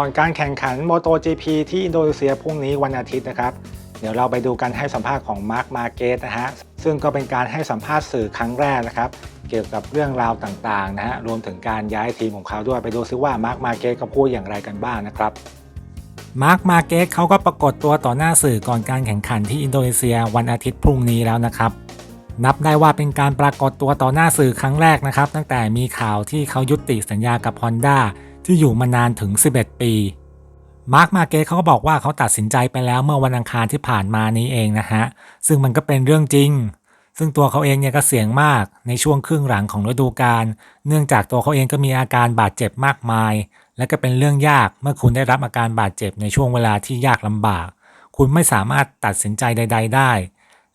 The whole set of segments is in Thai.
ก่อนการแข่งขัน MotoGP ที่อินโดนีเซียพรุ่งนี้วันอาทิตย์นะครับ เดี๋ยวเราไปดูการให้สัมภาษณ์ของมาร์คมาเกตนะฮะ ซึ่งก็เป็นการให้สัมภาษณ์สื่อครั้งแรกนะครับ เกี่ยวกับเรื่องราวต่างๆนะฮะ รวมถึงการย้ายทีมของเขาด้วย ไปดูซิว่ามาร์คมาเกตเขาพูดอย่างไรกันบ้างนะครับ มาร์คมาเกตเขาก็ปรากฏตัวต่อหน้าสื่อก่อนการแข่งขันที่อินโดนีเซียวันอาทิตย์พรุ่งนี้แล้วนะครับนับได้ว่าเป็นการปรากฏตัวต่อหน้าสื่อครั้งแรกนะครับ ตั้งแต่มีข่าวที่เขายุติสัญญากับ Honda ที่อยู่มานานถึง 11 ปี มาร์คมาเกตเขาก็บอกว่าเขาตัดสินใจไปแล้วเมื่อวันอังคารที่ผ่านมานี้เองนะฮะ ซึ่งมันก็เป็นเรื่องจริง ซึ่งตัวเขาเองเนี่ยก็เสี่ยงมากในช่วงครึ่งหลังของฤดูกาล เนื่องจากตัวเขาเองก็มีอาการบาดเจ็บมากมาย และก็เป็นเรื่องยากเมื่อคุณได้รับอาการบาดเจ็บในช่วงเวลาที่ยากลำบาก คุณไม่สามารถตัดสินใจใด ๆ ได้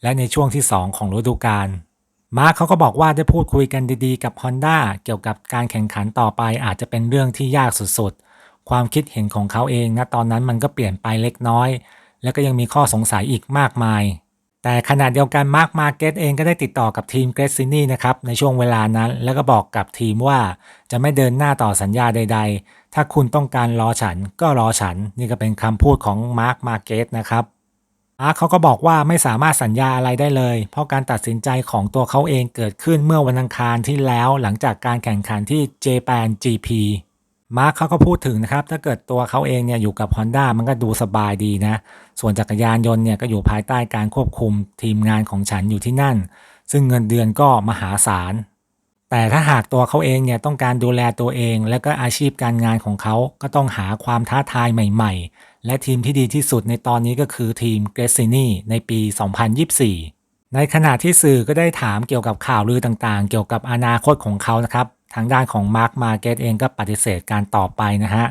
และในช่วงที่ 2 ของฤดูกาล มาร์คเขาก็บอกว่าได้พูดคุยกันดีๆ กับ Honda เกี่ยวกับการแข่งขันต่อไปอาจจะเป็นเรื่องที่ยากสุดๆ ความคิดเห็นของเขาเองนะตอนนั้นมันก็เปลี่ยนไปเล็กน้อย แล้วก็ยังมีข้อสงสัยอีกมากมาย แต่ขณะเดียวกันมาร์คมาเก็ตเองก็ได้ติดต่อกับทีมเกรซินี่นะครับในช่วงเวลานั้น แล้วก็บอกกับทีมว่าจะไม่เดินหน้าต่อสัญญาใด ๆ ถ้าคุณต้องการรอฉันก็รอฉัน นี่ก็เป็นคำพูดของมาร์คมาเก็ตนะครับ อาร์คเขาก็บอกว่าไม่สามารถสัญญาอะไรได้เลย เพราะการตัดสินใจของตัวเขาเองเกิดขึ้นเมื่อวันอังคารที่แล้วหลังจากการแข่งขันที่ Japan GP มาร์คเขาก็พูดถึงนะครับ ถ้าเกิดตัวเขาเองเนี่ยอยู่กับ Honda มันก็ดูสบายดีนะ ส่วนจักรยานยนต์เนี่ยก็อยู่ภายใต้การควบคุมทีมงานของฉันอยู่ที่นั่น ซึ่งเงินเดือนก็มหาศาล แต่ถ้าหากตัวเขาเองเนี่ยต้องการดูแลตัวเอง และก็อาชีพการงานของเขาก็ต้องหาความท้าทายใหม่ๆ และทีมที่ดีที่สุดในตอนนี้ก็คือทีมเกรซินีในปี 2024 ในขณะที่สื่อก็ได้ถามเกี่ยวกับข่าวลือต่างๆ เกี่ยวกับอนาคตของเขานะครับ ทางด้านของมาร์คมาเก็ตเองก็ปฏิเสธการตอบไปนะฮะ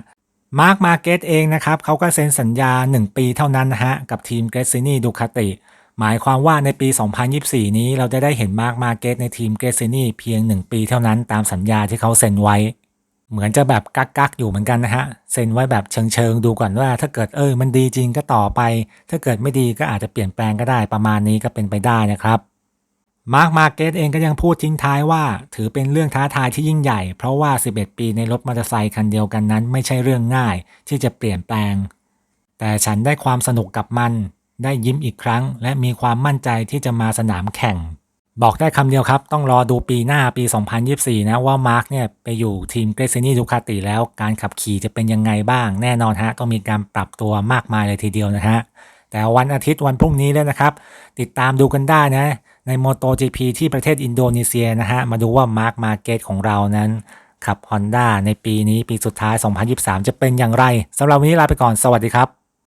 มาร์คมาเก็ตเองนะครับเขาก็เซ็นสัญญา 1 ปีเท่านั้นนะฮะกับทีมเกรซินีดูคาติ หมายความว่าในปี 2024 นี้เราจะได้เห็นมาร์คมาเก็ตในทีมเกรซินีเพียง 1 ปีเท่านั้นตามสัญญาที่เขาเซ็นไว้ เหมือนจะแบบกักกักๆอยู่เหมือนกันนะฮะ เซ็นไว้แบบเชิงเชิงๆดูก่อนว่า ถ้าเกิดเออมันดีจริงก็ต่อไป ถ้าเกิดไม่ดีก็อาจจะเปลี่ยนแปลงก็ได้ประมาณนี้ก็เป็นไปได้นะครับมาร์คมาเก็ตเองก็ยังพูดทิ้งท้ายว่า ถือเป็นเรื่องท้าทายที่ยิ่งใหญ่ เพราะว่า 11 ปีในรถมอเตอร์ไซค์คันเดียวกันนั้น ไม่ใช่เรื่องง่ายที่จะเปลี่ยนแปลง แต่ฉันได้ความสนุกกับมัน ได้ยิ้มอีกครั้ง และมีความมั่นใจที่จะมาสนามแข่ง บอกได้คำเดียวครับ ต้องรอดูปีหน้าปี 2024 นะว่ามาร์คเนี่ยไปอยู่ทีมเกรซินีดูคาติแล้วการขับขี่จะเป็นยังไงบ้าง แน่นอนฮะต้องมีการปรับตัวมากมายเลยทีเดียวนะฮะแต่วันอาทิตย์วันพรุ่งนี้แล้วนะครับ ติดตามดูกันได้นะ ใน MotoGP ที่ประเทศอินโดนีเซียนะฮะมาดูว่ามาร์คมาเกตของเรานั้นขับ Honda ในปีนี้ปีสุดท้าย 2023 จะเป็นอย่างไรสำหรับวันนี้ลาไปก่อนสวัสดีครับ